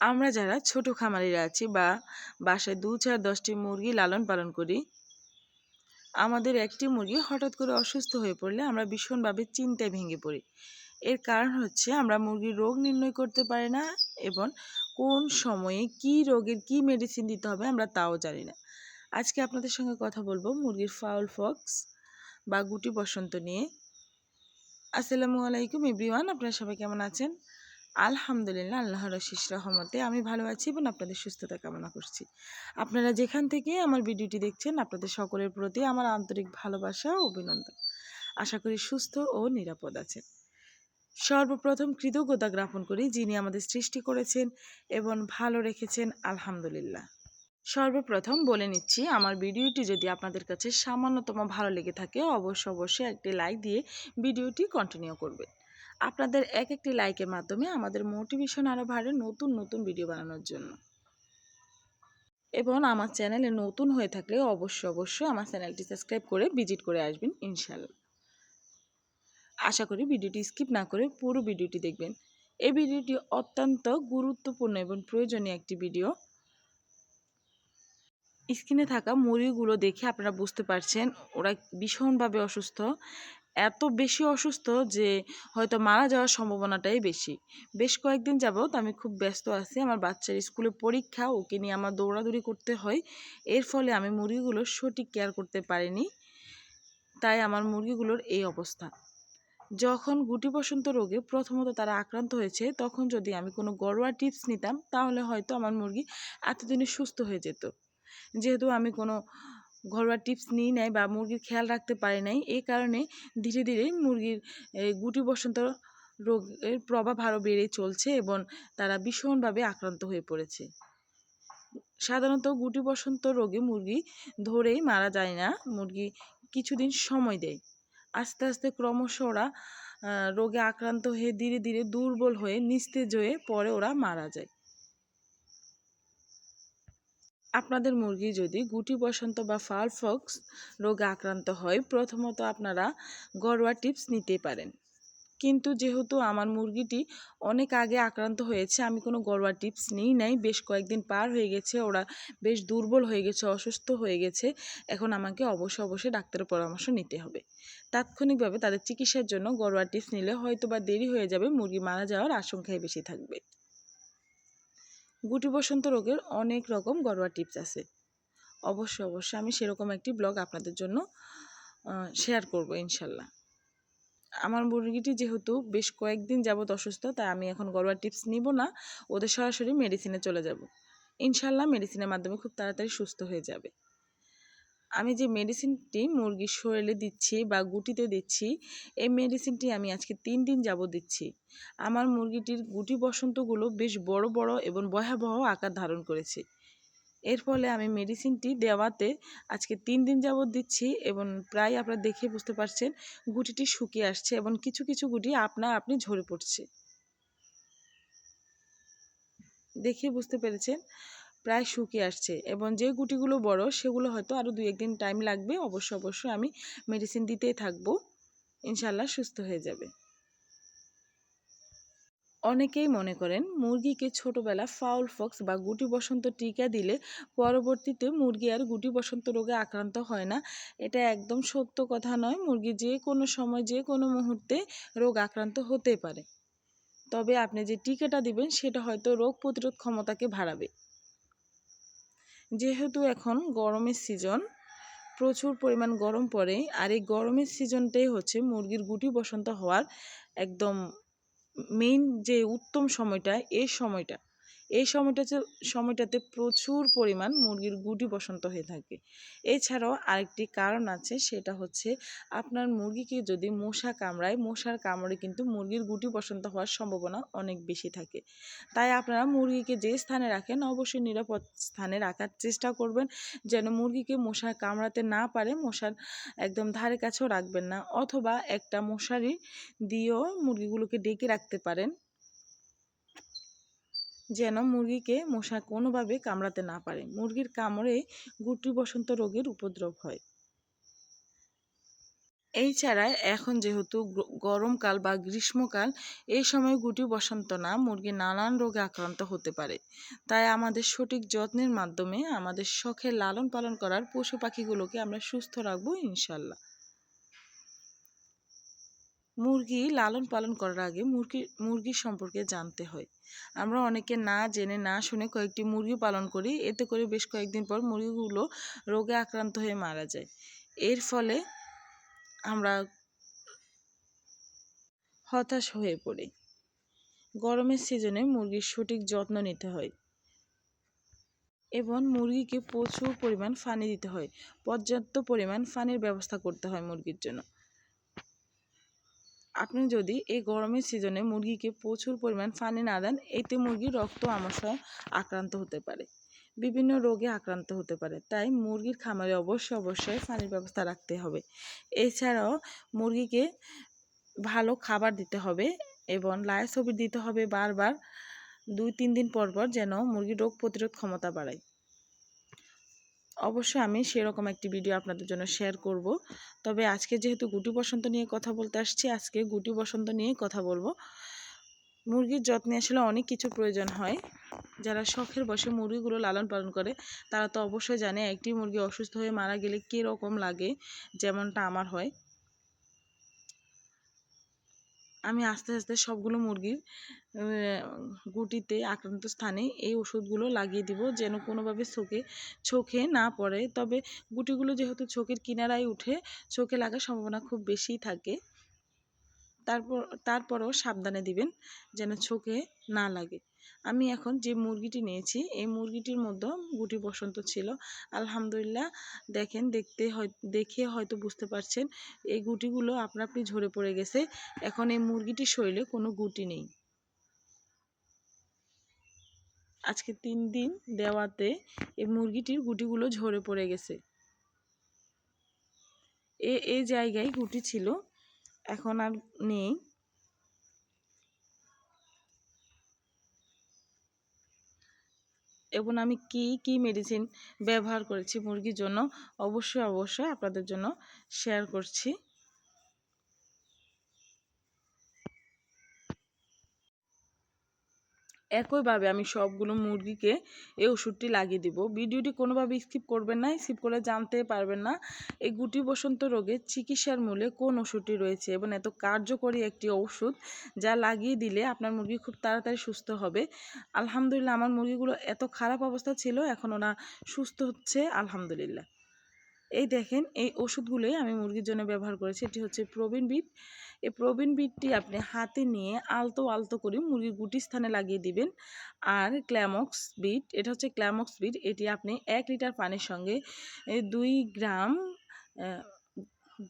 আমরা যারা ছোট খামারিরা আছি বা বাসায় দু চার দশটি মুরগি লালন পালন করি, আমাদের একটি মুরগি হঠাৎ করে অসুস্থ হয়ে পড়লে আমরা ভীষণভাবে চিন্তায় ভেঙে পড়ি। এর কারণ হচ্ছে আমরা মুরগির রোগ নির্ণয় করতে পারি না এবং কোন সময়ে কি রোগের কি মেডিসিন দিতে হবে আমরা তাও জানি না। আজকে আপনাদের সঙ্গে কথা বলব মুরগির ফাউল ফক্স বা গুটি বসন্ত নিয়ে। আসসালামু আলাইকুম এভরিওয়ান, আপনারা সবাই কেমন আছেন? আলহামদুলিল্লাহ, আল্লাহর আশিস রহমতে আমি ভালো আছি এবং আপনাদের সুস্থতা কামনা করছি। আপনারা যেখান থেকে আমার ভিডিওটি দেখছেন, আপনাদের সকলের প্রতি আমার আন্তরিক ভালোবাসা ও অভিনন্দন। আশা করি সুস্থ ও নিরাপদ আছেন। সর্বপ্রথম কৃতজ্ঞতা জ্ঞাপন করি যিনি আমাদের সৃষ্টি করেছেন এবং ভালো রেখেছেন, আলহামদুলিল্লাহ। সর্বপ্রথম বলে নিচ্ছি, আমার ভিডিওটি যদি আপনাদের কাছে সামান্যতম ভালো লেগে থাকে, অবশ্য অবশ্যই একটি লাইক দিয়ে ভিডিওটি কন্টিনিউ করবেন। আপনাদের এক একটি লাইকের মাধ্যমে আমাদের মোটিভেশন আরও বাড়ে নতুন নতুন ভিডিও বানানোর জন্য। এবং আমার চ্যানেলে নতুন হয়ে থাকলে অবশ্যই অবশ্যই আমার চ্যানেলটি সাবস্ক্রাইব করে ভিজিট করে আসবেন ইনশাল্লাহ আশা করি ভিডিওটি স্কিপ না করে পুরো ভিডিওটি দেখবেন। এই ভিডিওটি অত্যন্ত গুরুত্বপূর্ণ এবং প্রয়োজনীয় একটি ভিডিও স্ক্রিনে থাকা মুড়িগুলো দেখে আপনারা বুঝতে পারছেন ওরা ভীষণভাবে অসুস্থ। এত বেশি অসুস্থ যে হয়তো মারা যাওয়ার সম্ভাবনাটাই বেশি। বেশ কয়েকদিন যাবৎ আমি খুব ব্যস্ত আছি। আমার বাচ্চার স্কুলে পরীক্ষা, ওকে নিয়ে আমার দৌড়াদৌড়ি করতে হয়। এর ফলে আমি মুরগিগুলোর সঠিক কেয়ার করতে পারিনি। তাই আমার মুরগিগুলোর এই অবস্থা। যখন গুটি বসন্ত রোগে প্রথমত তারা আক্রান্ত হয়েছে, তখন যদি আমি কোনো ঘরোয়া টিপস নিতাম, তাহলে হয়তো আমার মুরগি এতদিনে সুস্থ হয়ে যেত। যেহেতু আমি কোনো ঘরোয়া টিপস নিই নাই বা মুরগির খেয়াল রাখতে পারি নাই। এই কারণে ধীরে ধীরে মুরগির গুটি বসন্ত রোগের প্রভাব আরও বেড়ে চলছে এবং তারা ভীষণভাবে আক্রান্ত হয়ে পড়েছে। সাধারণত গুটি বসন্ত রোগে মুরগি ধরেই মারা যায় না, মুরগি কিছুদিন সময় দেয়। আস্তে আস্তে ক্রমশ ওরা রোগে আক্রান্ত হয়ে ধীরে ধীরে দুর্বল হয়ে নিস্তেজ হয়ে পরে ওরা মারা যায়। আপনাদের মুরগি যদি গুটি বসন্ত বা ফাল ফক্স রোগে আক্রান্ত হয়, প্রথমত আপনারা ঘরোয়া টিপস নিতে পারেন। কিন্তু যেহেতু আমার মুরগিটি অনেক আগে আক্রান্ত হয়েছে, আমি কোনো ঘরোয়া টিপস নিই নাই। বেশ কয়েকদিন পার হয়ে গেছে, ওরা বেশ দুর্বল হয়ে গেছে, অসুস্থ হয়ে গেছে। এখন আমাকে অবশ্যই অবশ্যই ডাক্তারের পরামর্শ নিতে হবে। তাৎক্ষণিকভাবে তাদের চিকিৎসার জন্য ঘরোয়া টিপস নিলে হয়তো বা দেরি হয়ে যাবে, মুরগি মারা যাওয়ার আশঙ্কাই বেশি থাকবে। গুটি বসন্ত রোগের অনেক রকম ঘরোয়া টিপস আছে। অবশ্যই অবশ্যই আমি সেরকম একটি ব্লগ আপনাদের জন্য শেয়ার করব ইনশাল্লাহ। আমার মুরগিটি যেহেতু বেশ কয়েকদিন যাবৎ অসুস্থ, তাই আমি এখন ঘরোয়া টিপস নিব না, ওদের সরাসরি মেডিসিনে চলে যাব। ইনশাল্লাহ মেডিসিনের মাধ্যমে খুব তাড়াতাড়ি সুস্থ হয়ে যাবে। আমি যে মেডিসিনটি মুরগির শরীরে দিচ্ছি বা গুটিতে দিচ্ছি, এই মেডিসিনটি আমি আজকে তিন দিন যাব দিচ্ছি। আমার মুরগিটির গুটি বসন্তগুলো বেশ বড় বড় এবং ভয়াবহ আকার ধারণ করেছে। এর ফলে আমি মেডিসিনটি দেওয়াতে আজকে তিন দিন যাবৎ দিচ্ছি এবং প্রায় আপনারা দেখে বুঝতে পারছেন গুটিটি শুকিয়ে আসছে এবং কিছু কিছু গুটি আপনা আপনি ঝরে পড়ছে। দেখে বুঝতে পেরেছেন? প্রায় শুকিয়ে আসছে এবং যে গুটিগুলো বড়, সেগুলো হয়তো আরও দু একদিন টাইম লাগবে। অবশ্য অবশ্যই আমি মেডিসিন দিতেই থাকব। ইনশাল্লাহ সুস্থ হয়ে যাবে। অনেকেই মনে করেন মুরগিকে ছোটবেলা ফাউল ফক্স বা গুটি বসন্ত টিকা দিলে পরবর্তীতে মুরগি আর গুটি বসন্ত রোগে আক্রান্ত হয় না। এটা একদম সত্য কথা নয়। মুরগি যে কোনো সময়, যে কোনো মুহূর্তে রোগ আক্রান্ত হতে পারে। তবে আপনি যে টিকাটা দিবেন, সেটা হয়তো রোগ প্রতিরোধ ক্ষমতাকে বাড়াবে। যেহেতু এখন গরমের সিজন প্রচুর পরিমাণ গরম পড়ে আর এই গরমের সিজনটাই হচ্ছে মুরগির গুটি বসন্ত হওয়ার একদম মেইন যে উত্তম সময়টা, এই সময়টা। এই সময়টাতে সময়টাতে প্রচুর পরিমাণ মুরগির গুটি বসন্ত হয়ে থাকে। এছাড়াও আরেকটি কারণ আছে, সেটা হচ্ছে আপনার মুরগিকে যদি মশা কামড়ায়, মশার কামড়ে কিন্তু মুরগির গুটি বসন্ত হওয়ার সম্ভাবনা অনেক বেশি থাকে। তাই আপনারা মুরগিকে যে স্থানে রাখেন, অবশ্যই নিরাপদ স্থানে রাখার চেষ্টা করবেন, যেন মুরগিকে মশা কামড়াতে না পারে, মশার একদম ধারে কাছেও রাখবেন না, অথবা একটা মশারি দিয়েও মুরগিগুলোকে ডেকে রাখতে পারেন। যেন মুরগিকে মশা কোনোভাবে কামড়াতে না পারে। মুরগির কামড়ে গুটি বসন্ত রোগের উপদ্রব হয়। এই ছাড়া এখন যেহেতু গরমকাল বা গ্রীষ্মকাল, এই সময় গুটি বসন্ত না মুরগি নানান রোগে আক্রান্ত হতে পারে। তাই আমাদের সঠিক যত্নের মাধ্যমে আমাদের শখের লালন পালন করার পশু পাখিগুলোকে আমরা সুস্থ রাখব ইনশাল্লাহ। মুরগি লালন পালন করার আগে মুরগি মুরগি সম্পর্কে জানতে হয়। আমরা অনেকে না জেনে, না শুনে কয়েকটি মুরগি পালন করি। এতে করে বেশ কয়েকদিন পর মুরগিগুলো রোগে আক্রান্ত হয়ে মারা যায়। এর ফলে আমরা হতাশ হয়ে পড়ি। গরমের সিজনে মুরগির সঠিক যত্ন নিতে হয় এবং মুরগিকে প্রচুর পরিমাণ পানি দিতে হয়। পর্যাপ্ত পরিমাণ পানির ব্যবস্থা করতে হয় মুরগির জন্য। আপনি যদি এই গরমের সিজনে মুরগিকে প্রচুর পরিমাণ পানি না দেন, এতে মুরগির রক্ত আমাশয় আক্রান্ত হতে পারে। বিভিন্ন রোগে আক্রান্ত হতে পারে। তাই মুরগির খামারে অবশ্যই অবশ্যই পানির ব্যবস্থা রাখতে হবে। এছাড়াও মুরগিকে ভালো খাবার দিতে হবে এবং লাইসোবিট দিতে হবে বারবার। দুই তিন দিন পর পর যেন মুরগির রোগ প্রতিরোধ ক্ষমতা বাড়ায়। অবশ্যই আমি সেরকম একটি ভিডিও আপনাদের জন্য শেয়ার করব। তবে আজকে যেহেতু গুটি বসন্ত নিয়ে কথা বলতে আসছি, আজকে গুটি বসন্ত নিয়ে কথা বলব। মুরগির যত্নে আসলে অনেক কিছু প্রয়োজন হয়। যারা শখের বসে মুরগিগুলো লালন পালন করে, তারা তো অবশ্যই জানে একটি মুরগি অসুস্থ হয়ে মারা গেলে কীরকম লাগে, যেমনটা আমার হয়। আমি আস্তে আস্তে সবগুলো মুরগির গুটিতে আক্রান্ত স্থানে এই ওষুধগুলো লাগিয়ে দিব যেন কোনোভাবে চোখে চোখে না পড়ে। তবে গুটিগুলো যেহেতু চোখের কিনারায় উঠে, চোখে লাগার সম্ভাবনা খুব বেশি থাকে। তারপর, তারপরও সাবধানে দিবেন যেন চোখে না লাগে। আমি এখন যে মুরগিটি নিয়েছি, এই মুরগিটির মধ্যে গুটি বসন্ত ছিল। আলহামদুলিল্লাহ, দেখেন, দেখতে হয় দেখে হয়তো বুঝতে পারছেন, এই গুটিগুলো আপনা আপনি ঝরে পড়ে গেছে। এখন এই মুরগিটির শরীরে কোনো গুটি নেই। আজকে তিন দিন দেওয়াতে এই মুরগিটির গুটিগুলো ঝরে পড়ে গেছে। এ এই জায়গায় গুটি ছিল, এখন আর নেই। এবং আমি কি কি মেডিসিন ব্যবহার করেছি মুরগির জন্য, অবশ্যই অবশ্যই আপনাদের জন্য শেয়ার করছি। একইভাবে আমি সবগুলো মুরগিকে এই ওষুধটি লাগিয়ে দিব। ভিডিওটি কোনোভাবে স্কিপ করবেন না, স্কিপ করে জানতে পারবেন না এই গুটি বসন্ত রোগের চিকিৎসার মূলে কোন ওষুধটি রয়েছে এবং এত কার্যকরী একটি ওষুধ যা লাগিয়ে দিলে আপনার মুরগি খুব তাড়াতাড়ি সুস্থ হবে। আলহামদুলিল্লাহ, আমার মুরগিগুলো এত খারাপ অবস্থা ছিল, এখন ওরা সুস্থ হচ্ছে, আলহামদুলিল্লাহ। এই দেখেন, এই ওষুধগুলোই আমি মুরগির জন্য ব্যবহার করেছি, এটি হচ্ছে প্রবীণ বিট এই প্রবীণ বিটটি আপনি হাতে নিয়ে আলতো আলতো করে মুরগির গুটি স্থানে লাগিয়ে দিবেন। আর ক্ল্যামক্স বিট, এটা হচ্ছে ক্ল্যামক্স বিট, এটি আপনি এক লিটার পানির সঙ্গে দুই গ্রাম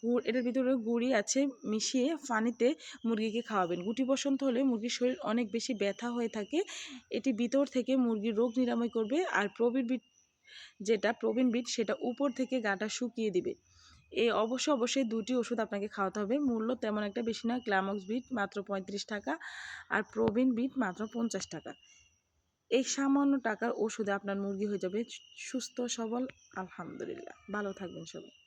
গুড় এটার ভিতরে গুড়ি আছে, মিশিয়ে পানিতে মুরগিকে খাওয়াবেন। গুটি বসন্ত হলে মুরগির শরীর অনেক বেশি ব্যথা হয়ে থাকে। এটি ভিতর থেকে মুরগির রোগ নিরাময় করবে। আর প্রবীণ বিট যেটা, প্রবীণ বিট সেটা উপর থেকে গাটা শুকিয়ে দিবে। এই অবশ্য অবশ্যই দুটি ওষুধ আপনাকে খাওয়াতে হবে। মূল্য তেমন একটা বেশি না ক্লামক্স বিট মাত্র পঁয়ত্রিশ টাকা আর প্রবীণ বিট মাত্র পঞ্চাশ টাকা। এই সামান্য টাকার ওষুধে আপনার মুরগি হয়ে যাবে সুস্থ, সবল, আলহামদুলিল্লাহ। ভালো থাকবেন সবাই।